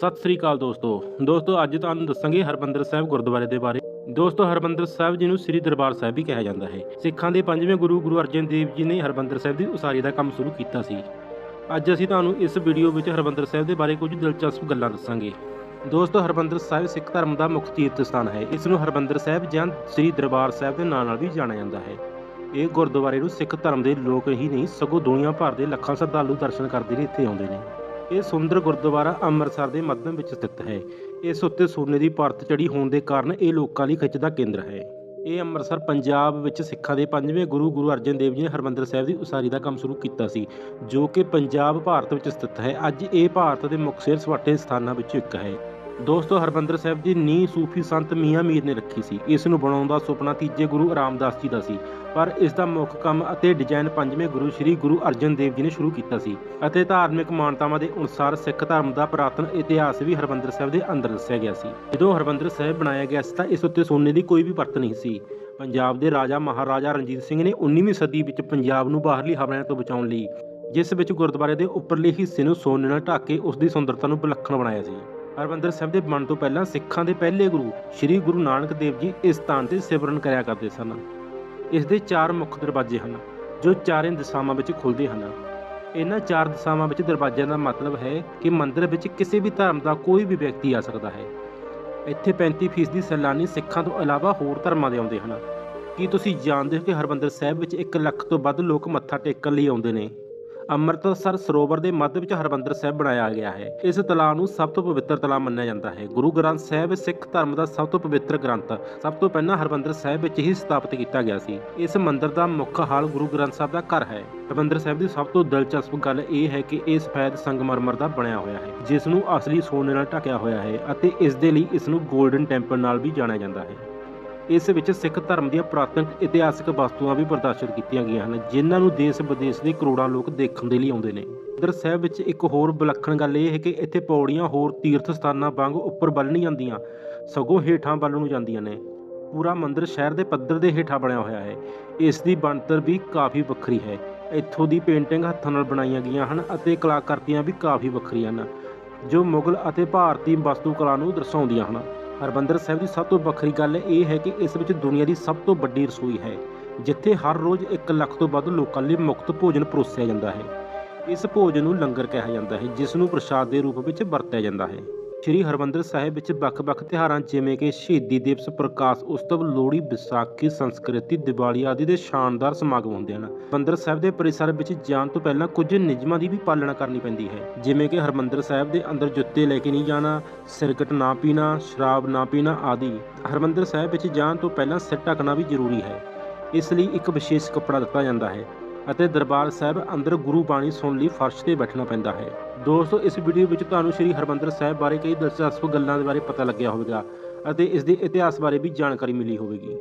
ਸਤਿ ਸ੍ਰੀ ਅਕਾਲ ਦੋਸਤੋ। ਦੋਸਤੋ, ਅੱਜ ਤੁਹਾਨੂੰ ਦੱਸਾਂਗੇ ਹਰਮੰਦਰ ਸਾਹਿਬ ਗੁਰਦੁਆਰੇ ਦੇ ਬਾਰੇ। ਦੋਸਤੋ, ਹਰਮੰਦਰ ਸਾਹਿਬ ਜੀ ਨੂੰ ਸ੍ਰੀ ਦਰਬਾਰ ਸਾਹਿਬ ਵੀ ਕਿਹਾ ਜਾਂਦਾ ਹੈ। ਸਿੱਖਾਂ ਦੇ ਪੰਜਵੇਂ ਗੁਰੂ ਗੁਰੂ ਅਰਜਨ ਦੇਵ ਜੀ ਨੇ ਹਰਮੰਦਰ ਸਾਹਿਬ ਦੀ ਉਸਾਰੀ ਦਾ ਕੰਮ ਸ਼ੁਰੂ ਕੀਤਾ ਸੀ। ਅੱਜ ਅਸੀਂ ਤੁਹਾਨੂੰ ਇਸ ਵੀਡੀਓ ਵਿੱਚ ਹਰਮੰਦਰ ਸਾਹਿਬ ਦੇ ਬਾਰੇ ਕੁਝ ਦਿਲਚਸਪ ਗੱਲਾਂ ਦੱਸਾਂਗੇ। ਦੋਸਤੋ, ਹਰਮੰਦਰ ਸਾਹਿਬ ਸਿੱਖ ਧਰਮ ਦਾ ਮੁੱਖ ਤੀਰਥ ਸਥਾਨ ਹੈ। ਇਸ ਨੂੰ ਹਰਮੰਦਰ ਸਾਹਿਬ ਜਾਂ ਸ੍ਰੀ ਦਰਬਾਰ ਸਾਹਿਬ ਦੇ ਨਾਂ ਨਾਲ ਵੀ ਜਾਣਿਆ ਜਾਂਦਾ ਹੈ। ਇਹ ਗੁਰਦੁਆਰੇ ਨੂੰ ਸਿੱਖ ਧਰਮ ਦੇ ਲੋਕ ਹੀ ਨਹੀਂ, ਸਗੋਂ ਦੁਨੀਆ ਭਰ ਦੇ ਲੱਖਾਂ ਸ਼ਰਧਾਲੂ ਦਰਸ਼ਨ ਕਰਦੇ ਲਈ ਇੱਥੇ ਆਉਂਦੇ ਨੇ। ਇਹ ਸੁੰਦਰ ਗੁਰਦੁਆਰਾ ਅੰਮ੍ਰਿਤਸਰ ਦੇ ਮੱਧਮ ਵਿੱਚ ਸਥਿਤ ਹੈ। ਇਸ ਉੱਤੇ ਸੋਨੇ ਦੀ ਪਰਤ ਚੜੀ ਹੋਣ ਦੇ ਕਾਰਨ ਇਹ ਲੋਕਾਂ ਲਈ ਖਿੱਚ ਦਾ ਕੇਂਦਰ ਹੈ। ਇਹ ਅੰਮ੍ਰਿਤਸਰ, ਪੰਜਾਬ ਵਿੱਚ ਸਿੱਖਾਂ ਦੇ ਪੰਜਵੇਂ ਗੁਰੂ ਗੁਰੂ ਅਰਜਨ ਦੇਵ ਜੀ ਨੇ ਹਰਮੰਦਰ ਸਾਹਿਬ ਦੀ ਉਸਾਰੀ ਦਾ ਕੰਮ ਸ਼ੁਰੂ ਕੀਤਾ ਸੀ, ਜੋ ਕਿ ਪੰਜਾਬ, ਭਾਰਤ ਵਿੱਚ ਸਥਿਤ ਹੈ। ਅੱਜ ਇਹ ਭਾਰਤ ਦੇ ਮੁੱਖ ਸੈਰ ਸਥਾਨਾਂ ਵਿੱਚੋਂ ਇੱਕ ਹੈ। ਦੋਸਤੋ ਹਰਮੰਦਰ ਸਾਹਿਬ ਦੀ ਨੀਂਹ ਸੂਫੀ ਸੰਤ ਮੀਆਂ ਮੀਰ ਨੇ ਰੱਖੀ ਸੀ। ਇਸ ਨੂੰ ਬਣਾਉਣ ਦਾ ਸੁਪਨਾ ਤੀਜੇ ਗੁਰੂ ਰਾਮਦਾਸ ਜੀ ਦਾ ਸੀ। ਪਰ ਇਸ ਦਾ ਮੁੱਖ ਕੰਮ ਅਤੇ ਡਿਜ਼ਾਈਨ ਪੰਜਵੇਂ ਗੁਰੂ ਸ੍ਰੀ ਗੁਰੂ ਅਰਜਨ ਦੇਵ ਜੀ ਨੇ ਸ਼ੁਰੂ ਕੀਤਾ ਸੀ ਅਤੇ ਧਾਰਮਿਕ ਮਾਨਤਾਵਾਂ ਦੇ ਅਨੁਸਾਰ ਸਿੱਖ ਧਰਮ ਦਾ ਪੁਰਾਤਨ ਇਤਿਹਾਸ ਵੀ ਹਰਮੰਦਰ ਸਾਹਿਬ ਦੇ ਅੰਦਰ ਦੱਸਿਆ ਗਿਆ ਸੀ। ਜਦੋਂ ਹਰਮੰਦਰ ਸਾਹਿਬ ਬਣਾਇਆ ਗਿਆ ਸੀ ਤਾਂ ਇਸ ਉੱਤੇ ਸੋਨੇ ਦੀ ਕੋਈ ਵੀ ਪਰਤ ਨਹੀਂ ਸੀ। ਪੰਜਾਬ ਦੇ ਰਾਜਾ ਮਹਾਰਾਜਾ ਰਣਜੀਤ ਸਿੰਘ ਨੇ 19ਵੀਂ ਸਦੀ ਵਿੱਚ ਪੰਜਾਬ ਨੂੰ ਬਾਹਰਲੀ ਹਮਲਿਆਂ ਤੋਂ ਬਚਾਉਣ ਲਈ, ਜਿਸ ਵਿੱਚ ਗੁਰਦੁਆਰੇ ਦੇ ਉੱਪਰਲੇ ਹਿੱਸੇ ਨੂੰ ਸੋਨੇ ਨਾਲ ਢੱਕ ਕੇ ਉਸ ਦੀ ਸੁੰਦਰਤਾ ਨੂੰ ਵਿਲੱਖਣ ਬਣਾਇਆ ਸੀ। ਹਰਮੰਦਰ ਸਾਹਿਬ ਦੇ ਬਣਨ ਤੋਂ ਪਹਿਲਾਂ ਸਿੱਖਾਂ ਦੇ ਪਹਿਲੇ ਗੁਰੂ ਸ੍ਰੀ ਗੁਰੂ ਨਾਨਕ ਦੇਵ ਜੀ ਇਸ ਸਥਾਨ ਤੇ ਸਿਮਰਨ ਕਰਿਆ ਕਰਦੇ ਸਨ। ਇਸ ਦੇ ਚਾਰ ਮੁੱਖ ਦਰਵਾਜ਼ੇ ਹਨ, ਜੋ ਚਾਰੇ ਦਿਸ਼ਾਵਾਂ ਵਿੱਚ ਖੁੱਲਦੇ ਹਨ। ਇਹਨਾਂ ਚਾਰ ਦਿਸ਼ਾਵਾਂ ਵਿੱਚ ਦਰਵਾਜ਼ਿਆਂ ਦਾ ਮਤਲਬ ਹੈ ਕਿ ਮੰਦਿਰ ਵਿੱਚ ਕਿਸੇ ਵੀ ਧਰਮ ਦਾ ਕੋਈ ਵੀ ਵਿਅਕਤੀ ਆ ਸਕਦਾ ਹੈ। ਇੱਥੇ 35% ਦੀ ਸੈਲਾਨੀ ਸਿੱਖਾਂ ਤੋਂ ਇਲਾਵਾ ਹੋਰ ਧਰਮਾਂ ਦੇ ਆਉਂਦੇ ਹਨ। ਕੀ ਤੁਸੀਂ ਜਾਣਦੇ ਹੋ ਕਿ ਹਰਮੰਦਰ ਸਾਹਿਬ ਵਿੱਚ 1 ਲੱਖ ਤੋਂ ਵੱਧ ਲੋਕ ਮੱਥਾ ਟੇਕਣ ਲਈ ਆਉਂਦੇ ਨੇ? ਅੰਮ੍ਰਿਤਸਰ ਸਰੋਵਰ ਦੇ ਮੱਧ ਵਿੱਚ ਹਰਮੰਦਰ ਸਾਹਿਬ ਬਣਾਇਆ ਗਿਆ ਹੈ। ਇਸ ਤਲਾਅ ਨੂੰ ਸਭ ਤੋਂ ਪਵਿੱਤਰ ਤਲਾਅ ਮੰਨਿਆ ਜਾਂਦਾ ਹੈ। ਗੁਰੂ ਗ੍ਰੰਥ ਸਾਹਿਬ ਸਿੱਖ ਧਰਮ ਦਾ ਸਭ ਤੋਂ ਪਵਿੱਤਰ ਗ੍ਰੰਥ। ਸਭ ਤੋਂ ਪਹਿਲਾਂ ਹਰਮੰਦਰ ਸਾਹਿਬ ਵਿੱਚ ਹੀ ਸਥਾਪਿਤ ਕੀਤਾ ਗਿਆ ਸੀ। ਇਸ ਮੰਦਿਰ ਦਾ ਮੁੱਖ ਹਾਲ ਗੁਰੂ ਗ੍ਰੰਥ ਸਾਹਿਬ ਦਾ ਘਰ ਹੈ। ਹਰਮੰਦਰ ਸਾਹਿਬ ਦੀ ਸਭ ਤੋਂ ਦਿਲਚਸਪ ਗੱਲ ਇਹ ਹੈ ਕਿ ਇਹ ਸਫੈਦ ਸੰਗਮਰਮਰ ਦਾ ਬਣਿਆ ਹੋਇਆ ਹੈ, ਜਿਸ ਨੂੰ ਅਸਲੀ ਸੋਨੇ ਨਾਲ ਢਕਿਆ ਹੋਇਆ ਹੈ ਅਤੇ ਇਸ ਦੇ ਲਈ ਇਸ ਨੂੰ 골ਡਨ ਟੈਂਪਲ ਨਾਲ ਵੀ ਜਾਣਿਆ ਜਾਂਦਾ ਹੈ। ਇਸ ਵਿੱਚ ਸਿੱਖ ਧਰਮ ਦੀਆਂ ਪੁਰਾਤਨ ਇਤਿਹਾਸਕ ਵਸਤੂਆਂ ਵੀ ਪ੍ਰਦਰਸ਼ਿਤ ਕੀਤੀਆਂ ਗਈਆਂ ਹਨ, ਜਿਨ੍ਹਾਂ ਨੂੰ ਦੇਸ਼ ਵਿਦੇਸ਼ ਦੇ ਕਰੋੜਾਂ ਲੋਕ ਦੇਖਣ ਦੇ ਲਈ ਆਉਂਦੇ ਨੇ। ਅੰਦਰ ਸਾਹਿਬ ਵਿੱਚ ਇੱਕ ਹੋਰ ਵਿਲੱਖਣ ਗੱਲ ਇਹ ਹੈ ਕਿ ਇੱਥੇ ਪੌੜੀਆਂ ਹੋਰ ਤੀਰਥ ਸਥਾਨਾਂ ਵਾਂਗ ਉੱਪਰ ਵੱਲ ਨਹੀਂ ਜਾਂਦੀਆਂ, ਸਗੋਂ ਹੇਠਾਂ ਵੱਲ ਨੂੰ ਜਾਂਦੀਆਂ ਨੇ। ਪੂਰਾ ਮੰਦਿਰ ਸ਼ਹਿਰ ਦੇ ਪੱਧਰ ਦੇ ਹੇਠਾਂ ਬਣਿਆ ਹੋਇਆ ਹੈ। ਇਸ ਦੀ ਬਣਤਰ ਵੀ ਕਾਫੀ ਵੱਖਰੀ ਹੈ। ਇੱਥੋਂ ਦੀ ਪੇਂਟਿੰਗ ਹੱਥਾਂ ਨਾਲ ਬਣਾਈਆਂ ਗਈਆਂ ਹਨ ਅਤੇ ਕਲਾਕ੍ਰਿਤੀਆਂ ਵੀ ਕਾਫੀ ਵੱਖਰੀਆਂ ਹਨ, ਜੋ ਮੁਗਲ ਅਤੇ ਭਾਰਤੀ ਵਸਤੂ ਕਲਾ ਨੂੰ ਦਰਸਾਉਂਦੀਆਂ ਹਨ। ਹਰਬੰਦਰ ਸਾਹਿਬ ਦੀ ਸਭ ਤੋਂ ਵੱਖਰੀ ਗੱਲ ਇਹ ਹੈ ਕਿ ਇਸ ਵਿੱਚ ਦੁਨੀਆ ਦੀ ਸਭ ਤੋਂ ਵੱਡੀ ਰਸੋਈ ਹੈ, ਜਿੱਥੇ ਹਰ ਰੋਜ਼ 1 ਲੱਖ ਤੋਂ ਵੱਧ ਲੋਕਾਂ ਲਈ ਮੁਫਤ ਭੋਜਨ ਪਰੋਸਿਆ ਜਾਂਦਾ ਹੈ। ਇਸ ਭੋਜਨ ਨੂੰ ਲੰਗਰ ਕਿਹਾ ਜਾਂਦਾ ਹੈ, ਜਿਸ ਨੂੰ ਪ੍ਰਸ਼ਾਦ ਦੇ ਰੂਪ ਵਿੱਚ ਵਰਤਿਆ ਜਾਂਦਾ ਹੈ। ਸ਼੍ਰੀ ਹਰਮੰਦਰ ਸਾਹਿਬ ਵਿੱਚ ਵੱਖ-ਵੱਖ ਤਿਉਹਾਰਾਂ, ਜਿਵੇਂ ਕਿ ਸ਼ਹੀਦੀ ਦਿਵਸ, ਪ੍ਰਕਾਸ਼ ਉਤਸਵ, ਲੋਹੜੀ, ਵਿਸਾਖੀ, ਸੰਸਕ੍ਰਿਤੀ, ਦੀਵਾਲੀ ਆਦਿ ਦੇ ਸ਼ਾਨਦਾਰ ਸਮਾਗਮ ਹੁੰਦੇ ਹਨ। ਹਰਮੰਦਰ ਸਾਹਿਬ ਦੇ ਪਰਿਸਰ ਵਿੱਚ ਜਾਣ ਤੋਂ ਪਹਿਲਾਂ ਕੁਝ ਨਿਯਮਾਂ ਦੀ ਵੀ ਪਾਲਣਾ ਕਰਨੀ ਪੈਂਦੀ ਹੈ। ਜਿਵੇਂ ਕਿ ਹਰਮੰਦਰ ਸਾਹਿਬ ਦੇ ਅੰਦਰ ਜੁੱਤੇ ਲੈ ਕੇ ਨਹੀਂ ਜਾਣਾ, ਸਿਰਕਟ ਨਾ ਪੀਣਾ, ਸ਼ਰਾਬ ਨਾ ਪੀਣਾ ਆਦਿ। ਹਰਮੰਦਰ ਸਾਹਿਬ ਵਿੱਚ ਜਾਣ ਤੋਂ ਪਹਿਲਾਂ ਸਿਰ ਢੱਕਣਾ ਵੀ ਜ਼ਰੂਰੀ ਹੈ। ਇਸ ਲਈ ਇੱਕ ਵਿਸ਼ੇਸ਼ ਕੱਪੜਾ ਦਿੱਤਾ ਜਾਂਦਾ ਹੈ। ਅਤੇ ਦਰਬਾਰ ਸਾਹਿਬ ਅੰਦਰ ਗੁਰੂ ਬਾਣੀ ਸੁਣਨ ਲਈ ਫਰਸ਼ ਤੇ ਬੈਠਣਾ ਪੈਂਦਾ ਹੈ। ਦੋਸਤੋ, ਇਸ ਵੀਡੀਓ ਵਿੱਚ ਤੁਹਾਨੂੰ ਸ੍ਰੀ ਹਰਮੰਦਰ ਸਾਹਿਬ ਬਾਰੇ ਕਈ ਦਿਲਚਸਪ ਗੱਲਾਂ ਦੇ ਬਾਰੇ ਪਤਾ ਲੱਗਿਆ ਹੋਵੇਗਾ ਅਤੇ ਇਸ ਦੇ ਇਤਿਹਾਸ ਬਾਰੇ ਵੀ ਜਾਣਕਾਰੀ ਮਿਲੀ ਹੋਵੇਗੀ।